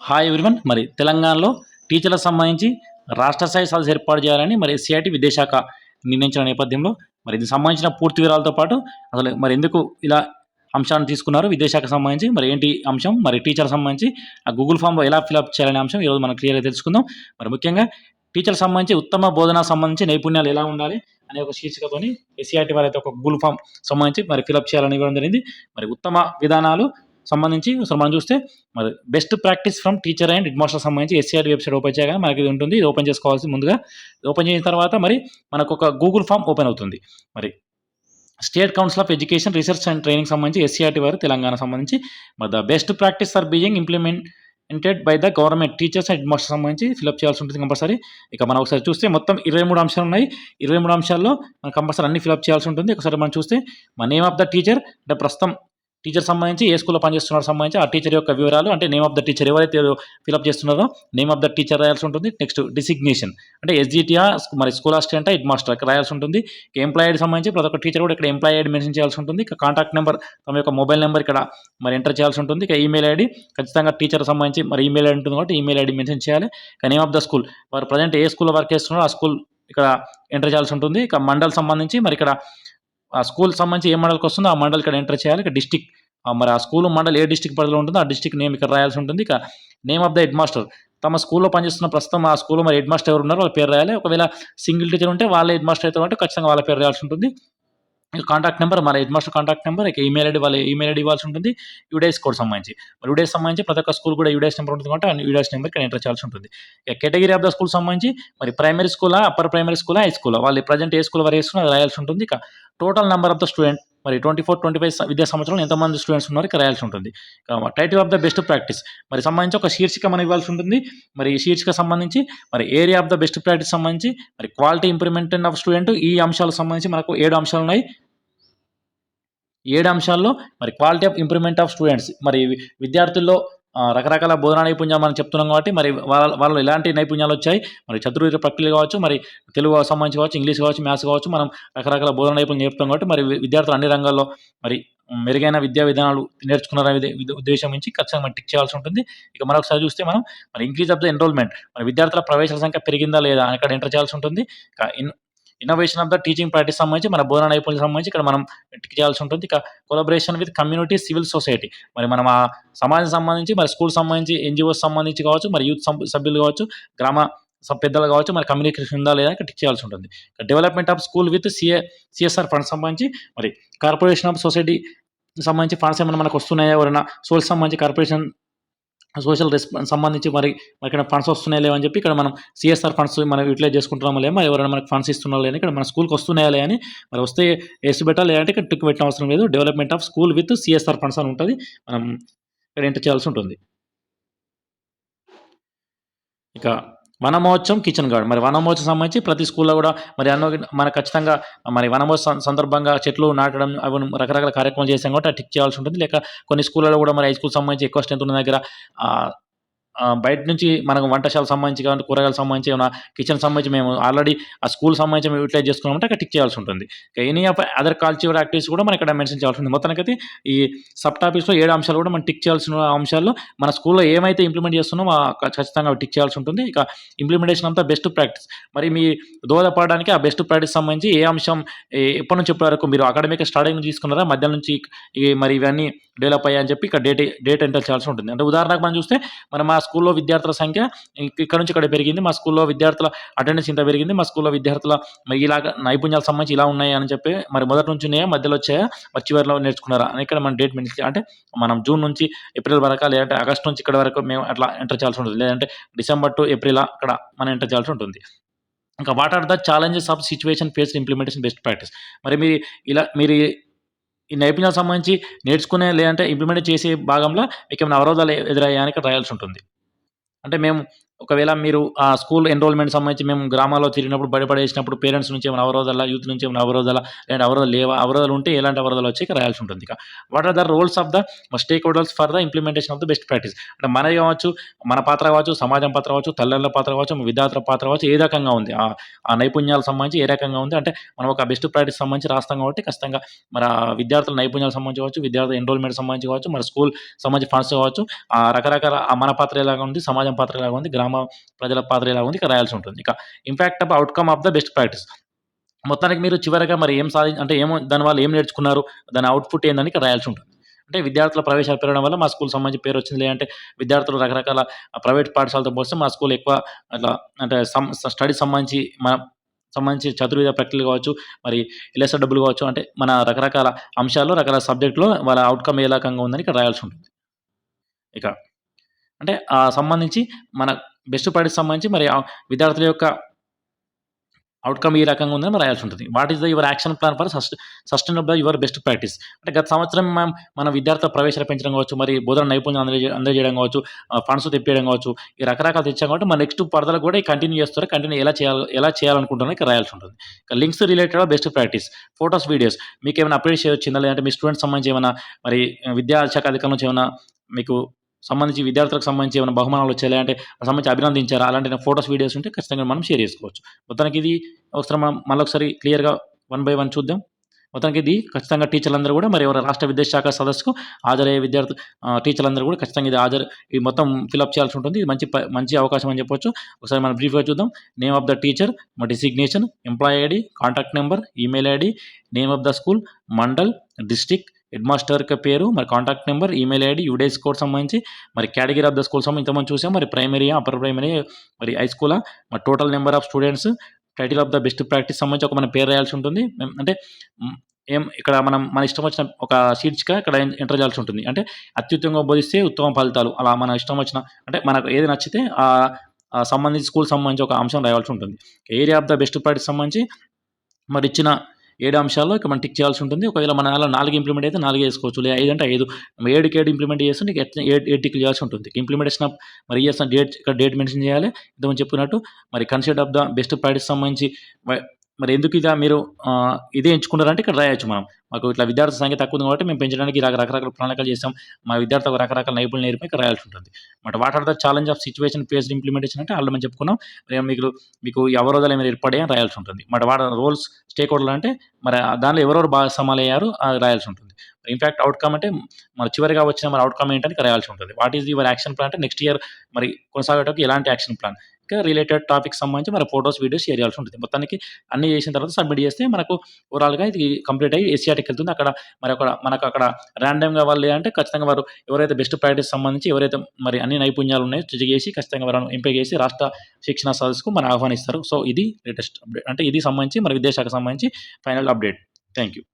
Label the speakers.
Speaker 1: Hi everyone మరి తెలంగాణలో టీచర్లకు సంబంధించి రాష్ట్ర స్థాయి సదస్సు ఏర్పాటు చేయాలని మరి ఎస్సీఐటి విద్యాశాఖ నిర్ణయించిన నేపథ్యంలో మరి దీనికి సంబంధించిన పూర్తి వివరాలతో పాటు అసలు మరి ఎందుకు ఇలా అంశాన్ని తీసుకున్నారు? విద్యాశాఖ సంబంధించి మరి ఏంటి అంశం? మరి టీచర్ సంబంధించి ఆ గూగుల్ ఫామ్లో ఎలా ఫిలప్ చేయాలనే అంశం ఈరోజు మనం క్లియర్గా తెలుసుకుందాం. మరి ముఖ్యంగా టీచర్ సంబంధించి ఉత్తమ బోధన సంబంధించి నైపుణ్యాలు ఎలా ఉండాలి అనే ఒక శీర్షికతోని ఎస్సీఆర్టీ వారైతే ఒక గూగుల్ ఫామ్ సంబంధించి మరి ఫిలప్ చేయాలని ఇవ్వడం జరిగింది. మరి ఉత్తమ విధానాలు సంబంధించి సో మనం చూస్తే మరి best practice from teacher and headmaster సంబంధించి ఎస్సీఆర్ వెబ్సైట్ ఓపెన్ చేయగానే మనకి ఇది ఉంటుంది. ఇది ఓపెన్ చేసుకోవాల్సి ముందుగా ఓపెన్ చేసిన తర్వాత మరి మనకు ఒక గూగుల్ ఫామ్ ఓపెన్ అవుతుంది. మరి state council of education research and training సంబంధించి ఎస్సీఆర్టీ వారు తెలంగాణ సంబంధించి మరి the best practice are being implemented by the government teachers and headmaster సంబంధించి ఫిల్అప్ చేయాల్సి ఉంటుంది కంపల్సరీ ఇక మనం ఒకసారి చూస్తే మొత్తం ఇరవై మూడు అంశాలు ఉన్నాయి. ఇరవై మూడు అంశాల్లో మనం కంపల్సరీ అన్ని ఫిల్అప్ చేయాల్సి ఉంటుంది. ఒకసారి మనం చూస్తే మన నేమ్ ఆఫ్ ద టీచర్ అంటే ప్రస్తుతం టీచర్ సంబంధించి ఏ స్కూల్లో పనిచేస్తున్నారు సంబంధించి ఆ టీచర్ యొక్క వివరాలు అంటే నేమ్ ఆఫ్ ద టీచర్ ఎవరైతే ఫిలప్ చేస్తున్నారో నేమ్ ఆఫ్ ద టీచర్ రాయాల్సి ఉంటుంది. నెక్స్ట్ డిసిగ్నేషన్ అంటే ఎస్జిటిఆ మరి స్కూల్ అసిస్టెంట్ హెడ్ మాస్టర్ రాయాల్సి ఉంటుంది. ఇక ఎంప్లాయీ సంబంధించి ప్రతి ఒక్క టీచర్ కూడా ఇక్కడ ఎంప్లాయీ ఐడి మెన్షన్ చేయాల్సి ఉంటుంది. ఇక కాంటాక్ట్ నెంబర్ తమ యొక్క మొబైల్ నెంబర్ ఇక్కడ మరి ఎంటర్ చేయాల్సి ఉంటుంది. ఇక ఈమెయిల్ ఐడి ఖచ్చితంగా టీచర్ సంబంధించి మరి ఈమెయిల్ ఐడి ఉంటుంది కాబట్టి ఈమెయిల్ ఐడి మెన్షన్ చేయాలి. ఇక నేమ్ ఆఫ్ ద స్కూల్ వారు ప్రజెంట్ ఏ స్కూల్లో వర్క్ చేస్తున్నారో ఆ స్కూల్ ఇక్కడ ఎంటర్ చేయాల్సి ఉంటుంది. ఇక మండల్ సంబంధించి మరి ఇక్కడ ఆ స్కూల్ సంబంధించి ఏ మండల్కి వస్తుందో ఆ మండల్ ఇక్కడ ఎంటర్ చేయాలి. ఇక డిస్టిక్ మరి ఆ స్కూల్ మండల్ ఏ డిస్టిక్ పరిధిలో ఉంటుందో ఆ డిస్టిక్ నేమ్ ఇక్కడ రాయాల్సి ఉంటుంది. ఇక name of the head master తమ స్కూల్లో పనిచేస్తున్న ప్రస్తుతం ఆ స్కూల్లో మరి హెడ్ మాస్టర్ ఎవరు ఉన్నారో వాళ్ళ పేరు రాయాలి. ఒకవేళ సింగిల్ టీచర్ ఉంటే వాళ్ళ హెడ్ మాస్టర్ అయితే ఉంటే ఖచ్చితంగా వాళ్ళ పేరు రాయాల్సి ఉంటుంది. కాంటాక్ట్ నెంబర్ మన హెడ్ మాస్టర్ కాంటాక్ట్ నెంబర్ ఇక ఈమెయిల్ ఐడి వాళ్ళ ఈమెయిల్ ఐడి ఇవ్వాల్సి ఉంటుంది. యూడేస్ కోడ్ సంబంధించి. మరి యూడేస్ సంబంధించి ప్రతి ఒక్క స్కూల్ కూడా యూడేస్ నెంబర్ ఉంటుంది కాబట్టి ఆ యూడేస్ నెంబర్ ఇక్కడ ఎంటర్ చేయాల్సి ఉంటుంది. ఇక కేటగిరీ ఆఫ్ ద స్కూల్ సంబంధించి మరి ప్రైమరీ స్కూలా అప్పర్ ప్రైమరీ స్కూలా హై స్కూల్ వాళ్ళు ప్రజెంట్ ఏ స్కూల్ వరకు వేసుకున్నా అది రాయాల్సి ఉంటుంది. ఇక total number of the student మరి ట్వంటీ ఫోర్ ట్వంటీ ఫైవ్ విద్యా సంవత్సరంలో ఎంతమంది స్టూడెంట్స్ ఉన్నారు ఇక్కడ రాయాల్సి ఉంటుంది. Title of the best practice మరి సంబంధించి ఒక శీర్షిక మనం ఇవ్వాల్సి ఉంటుంది. మరి ఈ శీర్షిక సంబంధించి మరి area of the best practice సంబంధించి మరి క్వాలిటీ ఇంప్రూవ్మెంట్ ఆఫ్ స్టూడెంట్ ఈ అంశాలకు సంబంధించి మనకు ఏడు అంశాలు ఉన్నాయి. ఏడు అంశాల్లో మరి quality of improvement of students మరి విద్యార్థుల్లో రకరకాల బోధనా నైపుణ్యాలు మనం చెప్తున్నాం కాబట్టి మరి వాళ్ళ వాళ్ళు ఎలాంటి నైపుణ్యాలు వచ్చాయి? మరి చతుర్విధ ప్రక్రియలు కావచ్చు మరి తెలుగు సంబంధించి కావచ్చు ఇంగ్లీష్ కావచ్చు మ్యాథ్స్ కావచ్చు మనం రకరకాల బోధన నైపుణ్యం చెప్తాం కాబట్టి మరి విద్యార్థులు అన్ని రంగాల్లో మరి మెరుగైన విద్యా విధానాలు నేర్చుకున్నారనే ఉద్దేశం నుంచి ఖచ్చితంగా మనం టిక్ చేయాల్సి ఉంటుంది. ఇక మరొకసారి చూస్తే మనం మరి ఇంక్రీజ్ ఆఫ్ ద ఎన్రోల్మెంట్. మరి విద్యార్థుల ప్రవేశాల సంఖ్య పెరిగిందా లేదా అని ఇక్కడ ఎంటర్ చేయాల్సి ఉంటుంది. In innovation of the teaching practice సంబంధించి మన బోధన నైపుణ్యం సంబంధించి ఇక్కడ మనం చేయాల్సి ఉంటుంది. ఇక collaboration with community civil society మరి మనం ఆ సమాజం సంబంధించి మరి స్కూల్ సంబంధించి ఎన్జిఓస్ సంబంధించి కావచ్చు మరి యూత్ సం- సభ్యులు కావచ్చు గ్రామ పెద్దలు కావచ్చు మరి కమ్యూనికేషన్ ఉందా లేదా టిక్ చేయాల్సి ఉంటుంది. Development of school with CA CSR funds సంబంధించి మరి కార్పొరేషన్ ఆఫ్ సొసైటీ సంబంధించి ఫండ్స్ ఏమైనా మనకు వస్తున్నాయా? ఎవరైనా సోర్స్ సంబంధించి కార్పొరేషన్ సోషల్ రెస్పాన్స్ సంబంధించి మరి ఎక్కడ ఇక్కడ ఫండ్స్ వస్తున్నాయా లేవని చెప్పి ఇక్కడ మనం సిఎస్ఆర్ ఫండ్స్ మనం యూటిలైజ్ చేసుకుంటున్నామా లేమో ఎవరైనా మనకి ఫండ్స్ ఇస్తున్నారో లేని ఇక్కడ మన స్కూల్కి వస్తున్నాయా లే అని మరి వస్తే వేసి పెట్టాలి లేదంటే ఇక్కడ టిక్ పెట్టిన అవసరం లేదు. Development of school with CSR funds అని ఉంటుంది. మనం ఇక్కడ ఎంటర్ చేయాల్సి ఉంటుంది. ఇక వనమహోత్సవం కిచెన్ గార్డెన్. మరి వనమహోత్సవం సంబంధించి ప్రతి స్కూల్లో కూడా మరి అన్నో మన ఖచ్చితంగా మరి వనమహోత్సవం సందర్భంగా చెట్లు నాటడం అవి రకరకాల కార్యక్రమాలు చేసాం కాబట్టి టిక్ చేయాల్సి ఉంటుంది. లేక కొన్ని స్కూళ్ళలో కూడా మరి హై స్కూల్ సంబంధించి ఎక్కువ స్ట్రెంత్ ఉన్న దగ్గర బయట నుంచి మనకు వంటశాలకు సంబంధించి కానీ కూరగాయల సంబంధించి ఏమైనా కిచెన్ సంబంధించి మేము ఆల్రెడీ ఆ స్కూల్ సంబంధించి మేము యూటిలైజ్ చేసుకున్నామంటే అక్కడ టిక్ చేయాల్సి ఉంటుంది. Any of other cultural activities కూడా మనం ఇక్కడ మెన్షన్ చేయాల్సి ఉంటుంది. మొత్తానికైతే ఈ సబ్ టాపిక్స్లో ఏడు అంశాలు కూడా మనం టిక్ చేయాల్సిన అంశాల్లో మన స్కూల్లో ఏమైతే ఇంప్లిమెంట్ చేస్తున్నామో ఖచ్చితంగా టిక్ చేయాల్సి ఉంటుంది. ఇక ఇంప్లిమెంటేషన్ అంతా బెస్ట్ ప్రాక్టీస్ మరి మీ దోహదపడడానికి ఆ బెస్ట్ ప్రాక్టీస్ సంబంధించి ఏ అంశం ఎప్పటి నుంచి ఎప్పటి వరకు మీరు అకాడమిక్ స్టార్టింగ్ నుంచి తీసుకున్నారా? మధ్య నుంచి మరి ఇవన్నీ డెవలప్ అయ్యాయని చెప్పి ఇక్కడ డేట్ డేట్ ఎంటర్ చేయాల్సి ఉంటుంది. అంటే ఉదాహరణకు మనం చూస్తే మనం మా స్కూల్లో విద్యార్థుల సంఖ్య ఇక్కడ నుంచి ఇక్కడ పెరిగింది. మా స్కూల్లో విద్యార్థుల అటెండెన్స్ ఇంత పెరిగింది. మా స్కూల్లో విద్యార్థుల మరి ఇలాగ నైపుణ్యాలకు సంబంధించి ఇలా ఉన్నాయి అని చెప్పి మరి మొదటి నుంచి ఉన్నాయా మధ్యలో వచ్చాయా మరి చివరిలో నేర్చుకున్నారా అని ఇక్కడ మన డేట్ మెన్షన్ అంటే మనం జూన్ నుంచి ఏప్రిల్ వరకు లేదంటే ఆగస్ట్ నుంచి ఇక్కడ వరకు మేము అట్లా ఎంటర్ చేయాల్సి ఉంటుంది. లేదంటే డిసెంబర్ టు ఏప్రిల్ అక్కడ మనం ఎంటర్ చేయాల్సి ఉంటుంది. ఇంకా what are the challenges of situation faced implementation best practice మరి మీరు ఇలా మీరు ఈ నైపుణ్యాలకు సంబంధించి నేర్చుకునే లేదంటే ఇంప్లిమెంట్ చేసే భాగంలో మీకు ఏమైనా అవరోధాలు ఎదురయ్యానికి రాయాల్సి ఉంటుంది. అంటే మేము ఒకవేళ మీరు ఆ స్కూల్ ఎన్రోల్మెంట్ సంబంధించి మేము గ్రామాల్లో తిరిగినప్పుడు బయటపడేసినప్పుడు పేరెంట్స్ నుంచి ఏమైనా అవరోధాల యూత్ నుంచి ఏమైనా అవరోధాల లేదంటే అవరోధాలు లేవా అవరోధాలు ఉంటే ఎలాంటి అవరోధాలు వచ్చి రాయాల్సి ఉంటుంది ఇక. What are the roles of the stakeholders for the implementation of the best practice అంటే మనది కావచ్చు మన పాత్ర కావచ్చు సమాజం పాత్ర కావచ్చు తల్లిదండ్రుల పాత్ర కావచ్చు విద్యార్థుల పాత్ర కావచ్చు ఏ రకంగా ఉంది? ఆ నైపుణ్యాలకు సంబంధించి ఏ రకంగా ఉంది? అంటే మనం ఒక బెస్ట్ ప్రాక్టీస్ సంబంధించి రాస్తాం కాబట్టి ఖచ్చితంగా మన విద్యార్థుల నైపుణ్యాలకు సంబంధించి కావచ్చు విద్యార్థుల ఎన్రోల్మెంట్ సంబంధించి కావచ్చు మన స్కూల్ సంబంధించి ఫండ్స్ కావచ్చు రకరకాల మన పాత్ర ఎలాగా ఉంది సమాజం పాత్ర ఎలాగా ఉంది గ్రామ ప్రజల పాత్ర ఎలా ఉంది ఇక రాయాల్సి ఉంటుంది. ఇక impact of outcome of the best practice మొత్తానికి మీరు చివరిగా మరి ఏం సాధి అంటే ఏమో దానివల్ల ఏం నేర్చుకున్నారు దాని అవుట్పుట్ ఏందని ఇక్కడ రాయాల్సి ఉంటుంది. అంటే విద్యార్థుల ప్రవేశాలు పెరగడం వల్ల మా స్కూల్ సంబంధించి పేరు వచ్చింది లేదంటే విద్యార్థులు రకరకాల ప్రైవేట్ పాఠశాలతో పోలిస్తే మా స్కూల్ ఎక్కువ అట్లా అంటే స్టడీ సంబంధించి మన సంబంధించి చతుర్విధ ప్రక్రియలు కావచ్చు మరి ఎల్ఎస్ఆర్ డబ్బులు కావచ్చు అంటే మన రకరకాల అంశాల్లో రకరకాల సబ్జెక్టులో వాళ్ళ అవుట్కమ్ ఏ రకంగా ఉందని ఇక్కడ రాయాల్సి ఉంటుంది. ఇక అంటే ఆ సంబంధించి మన బెస్ట్ ప్రాక్టీస్ సంబంధించి మరి విద్యార్థుల యొక్క అవుట్కమ్ ఈ రకంగా ఉందని మరి రాయాల్సి ఉంటుంది. What is the your action plan for sust sustainable your best practice అంటే గత సంవత్సరం మనం మన విద్యార్థుల ప్రవేశాలు పెంచడం కావచ్చు మరి బోధన నైపుణ్యం అందజే అందజేయడం కావచ్చు ఫండ్స్ తెప్పించడం కావచ్చు ఈ రకరకాలు తెచ్చాం కాబట్టి మన నెక్స్ట్ పరదలు కూడా కంటిన్యూ చేస్తారు కంటిన్యూ ఎలా చేయాలి ఎలా చేయాలనుకుంటున్నా ఇక్కడ రాయాల్సి ఉంటుంది. ఇక links related best practice photos videos మీకు ఏమైనా అప్డేట్ చేయొచ్చిందా? లేదంటే మీ స్టూడెంట్స్ సంబంధించి ఏమైనా మరి విద్యాశాఖ అధికారుల నుంచి ఏమైనా మీకు సంబంధించి విద్యార్థులకు సంబంధించి ఏమైనా బహుమానాలు వచ్చాయి? అంటే సంబంధించి అభినందించారా? అలాంటి ఫొటోస్ వీడియోస్ ఉంటే ఖచ్చితంగా మనం షేర్ చేసుకోవచ్చు. మొత్తానికి ఇది ఒకసారి మనం మళ్ళీ ఒకసారి క్లియర్గా వన్ బై వన్ చూద్దాం. మొత్తానికి ఇది ఖచ్చితంగా టీచర్లందరూ కూడా మరి ఎవరు రాష్ట్ర విద్యాశాఖ సదస్సుకు హాజరయ్యే విద్యార్థి టీచర్లందరూ కూడా ఖచ్చితంగా ఇది హాజరు ఇది మొత్తం ఫిల్అప్ చేయాల్సి ఉంటుంది. ఇది మంచి మంచి అవకాశం అని చెప్పొచ్చు. ఒకసారి మనం బ్రీఫ్గా చూద్దాం. నేమ్ ఆఫ్ ద టీచర్ మా designation employee ID contact number email ID name of the school mandal district headmaster యొక్క పేరు మరి contact number email ID UDISE score సంబంధించి మరి కేటగిరీ ఆఫ్ ద స్కూల్ సంబంధించి ఇంతమంది చూసాం మరి ప్రైమరీ అప్పర్ ప్రైమరీ మరి హై స్కూలా మరి total number of students title of the best practice సంబంధించి ఒక మన పేరు రాయాల్సి ఉంటుంది. అంటే ఏం ఇక్కడ మనం మన ఇష్టం వచ్చిన ఒక సీట్స్గా ఇక్కడ ఎంటర్ చేయాల్సి ఉంటుంది. అంటే అత్యుత్తమంగా బోధిస్తే ఉత్తమ ఫలితాలు అలా మన ఇష్టం వచ్చిన అంటే మనకు ఏది నచ్చితే ఆ సంబంధించి స్కూల్ సంబంధించి ఒక అంశం రాయాల్సి ఉంటుంది. Area of the best practice సంబంధించి మరి ఇచ్చిన ఏడు అంశాల్లో ఇక మనం టిక్ చేయాల్సి ఉంటుంది. ఒకవేళ మన అలా నాలుగు ఇంప్లిమెంట్ అయితే నాలుగు వేసుకోవచ్చు. లేదా ఐదు. అంటే ఐదు ఏడుకి ఏడు ఇంప్లిమెంట్ చేస్తే నీకు ఎట్లా ఏడు ఏడు టిక్ చేయాల్సి ఉంటుంది. ఇంప్లిమెంటేషన్ ఆఫ్ మరి ఇయర్స్ డేట్ ఇక్కడ డేట్ మెన్షన్ చేయాలి. ఇంతకుముందు చెప్పినట్టు మరి concept of the best practice సంబంధించి మరి ఎందుకు ఇదా మీరు ఇదే ఎంచుకున్నారంటే ఇక్కడ రాయొచ్చు మనం. మాకు ఇట్లా విద్యార్థుల సంఖ్య తక్కువ ఉంది కాబట్టి మేము పెంచడానికి రకరకాల ప్రణాళికలు చేస్తాం. మా విద్యార్థులకు రకరకాల నైపుణ్యం నేర్పి ఇక్కడ రాయాల్సి ఉంటుంది. But what are the challenge of situation faced implementation అంటే వాళ్ళు మనం చెప్పుకున్నాం. మరి మీకు మీకు ఈ అవరోధాలు ఏమైనా ఏర్పడే అని రాయాల్సి ఉంటుంది. మరి వాడ రోల్స్ స్టేక్ హోల్డర్ అంటే మరి దానిలో ఎవరెవరు భాగస్వాములు అది రాయాల్సి ఉంటుంది. ఇన్ఫాక్ట్ అవుట్కమ్ అంటే మరి చివరిగా వచ్చిన మరి అవుట్కమ్ ఏంటని రాయాల్సి ఉంటుంది. What is your action plan అంటే నెక్స్ట్ ఇయర్ మరి కొనసాగేటప్పుడు ఎలాంటి యాక్షన్ ప్లాన్ రిలేటెడ్ టాపిక్ సంబంధించి మన ఫోటోస్ వీడియోస్ షేర్ చేయాల్సి ఉంటుంది. మొత్తానికి అన్ని చేసిన తర్వాత సబ్మిట్ చేస్తే మనకు ఓవరాల్గా ఇది కంప్లీట్ అయ్యి ఎస్సీఆర్టీకి వెళ్తుంది. అక్కడ మరి అక్కడ మనకు అక్కడ ర్యాండమ్గా వాళ్ళు అంటే ఖచ్చితంగా వారు ఎవరైతే బెస్ట్ ప్రాక్టీస్ సంబంధించి ఎవరైతే మరి అన్ని నైపుణ్యాలు ఉన్నాయో చెక్ చేసి ఖచ్చితంగా వారిని ఎంపిక చేసి రాష్ట్ర శిక్షణ సదస్సుకు మనం ఆహ్వానిస్తారు. సో ఇది లేటెస్ట్ అప్డేట్ అంటే ఇది సంబంధించి మరి విద్యాశాఖ సంబంధించి ఫైనల్ అప్డేట్ థ్యాంక్ యూ